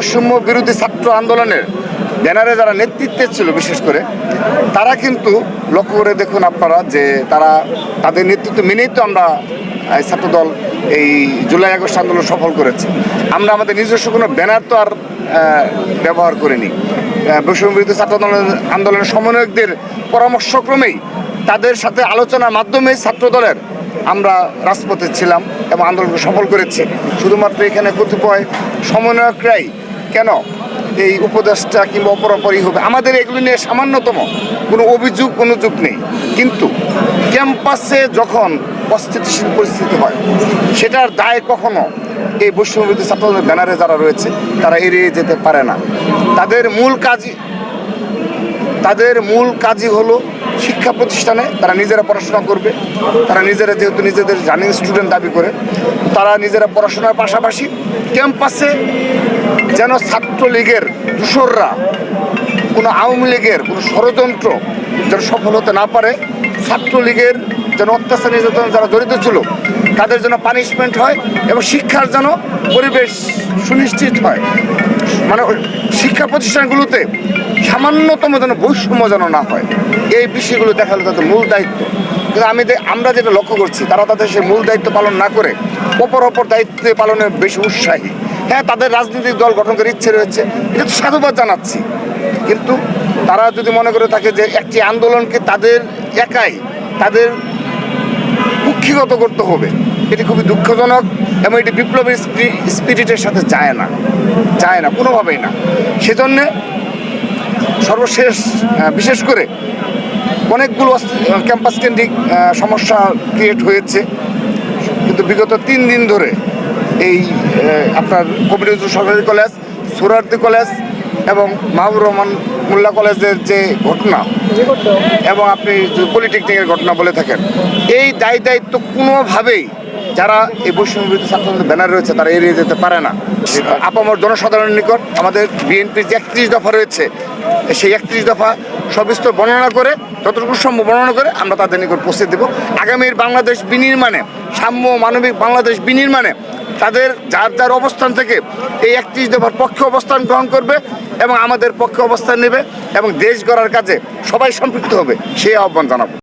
বৈষম্য বিরোধী ছাত্র আন্দোলনের ব্যানারে যারা নেতৃত্বে ছিল, বিশেষ করে, তারা কিন্তু লক্ষ্য করে দেখুন আপনারা যে তারা তাদের নেতৃত্ব মেনেই তো আমরা ছাত্রদল এই জুলাই আগস্ট আন্দোলন সফল করেছে। আমরা আমাদের নিজস্ব কোনো ব্যানার তো আর ব্যবহার করিনি। বৈষম্য বিরোধী ছাত্র আন্দোলন আন্দোলনের সমন্বয়কদের পরামর্শক্রমেই তাদের সাথে আলোচনার মাধ্যমে ছাত্রদলের আমরা রাজপথে ছিলাম এবং আন্দোলনকে সফল করেছি। শুধুমাত্র এখানে কতিপয় সমন্বয়করাই কেন? এই উপদেশটা কিংবা অপরাপরই হবে। আমাদের এগুলি নিয়ে সামান্যতম কোনো অভিযোগ অনুযোগ নেই। কিন্তু ক্যাম্পাসে যখন অস্থিতিশীল পরিস্থিতি হয়, সেটার দায় কখনো এই বৈষম্যবিরোধী ছাত্রদের ব্যানারে যারা রয়েছে, তারা এড়িয়ে যেতে পারে না। তাদের মূল কাজই, তাদের মূল কাজই হলো শিক্ষা প্রতিষ্ঠানে তারা নিজেরা পড়াশোনা করবে। তারা নিজেরা যেহেতু নিজেদের জানিং স্টুডেন্ট দাবি করে, তারা নিজেরা পড়াশোনার পাশাপাশি ক্যাম্পাসে যেন ছাত্রলীগের দূষররা, কোনো আওয়ামী লীগের, কোনো ষড়যন্ত্র যেন সফল হতে না পারে, ছাত্রলীগের যেন অত্যাচার নির্যাতন যারা জড়িত ছিল, তাদের যেন পানিশমেন্ট হয় এবং শিক্ষার যেন পরিবেশ সুনিশ্চিত হয়। মানে শিক্ষা প্রতিষ্ঠানগুলোতে সামান্যতম যেন বৈষম্য যেন না হয়। এই বিষয়গুলো দেখা হলো তাদের মূল দায়িত্ব। কিন্তু আমি আমরা যেটা লক্ষ্য করছি, তারা তাদের সেই মূল দায়িত্ব পালন না করে অপর অপর দায়িত্ব পালনে বেশি উৎসাহী। হ্যাঁ তাদের রাজনৈতিক দল গঠন করার ইচ্ছে রয়েছে। এটা তো সাধুবাদ জানাচ্ছি। কিন্তু তারা যদি মনে করে থাকে যে একটি আন্দোলনকে তাদের একাই তাদের কুক্ষিগত করতে হবে, এটি খুবই দুঃখজনক এবং এটি বিপ্লবী স্পি- স্পিরিটের সাথে যায় না যায় না, কোনোভাবেই না। সেজন্যে সর্বশেষ বিশেষ করে অনেকগুলো ক্যাম্পাস কেন্দ্রিক সমস্যা ক্রিয়েট হয়েছে। কিন্তু বিগত তিন দিন ধরে এই আপনার কবির সরকারি কলেজ, সুরার্দি কলেজ এবং মাহবুর রহমান মোল্লা কলেজের যে ঘটনা এবং আপনি পলিটেকনিকের ঘটনা বলে থাকেন, এই দায় দায়িত্ব কোনোভাবেই যারা এই বৈষম্য বিরোধী ছাত্রদের ব্যানার রয়েছে তারা এড়িয়ে যেতে পারে না। আপামর জনসাধারণের নিকট আমাদের বিএনপির যে একত্রিশ দফা রয়েছে, সেই একত্রিশ দফা সবিস্তর বর্ণনা করে, যতটুকু সম্ভব বর্ণনা করে আমরা তাদের নিকট পৌঁছে দেব। আগামীর বাংলাদেশ বিনির্মাণে, সাম্য মানবিক বাংলাদেশ বিনির্মাণে তাদের যার যার অবস্থান থেকে এই একত্রিশ দফার পক্ষে অবস্থান গ্রহণ করবে এবং আমাদের পক্ষে অবস্থান নেবে এবং দেশ গড়ার কাজে সবাই সম্পৃক্ত হবে, সেই আহ্বান জানাব।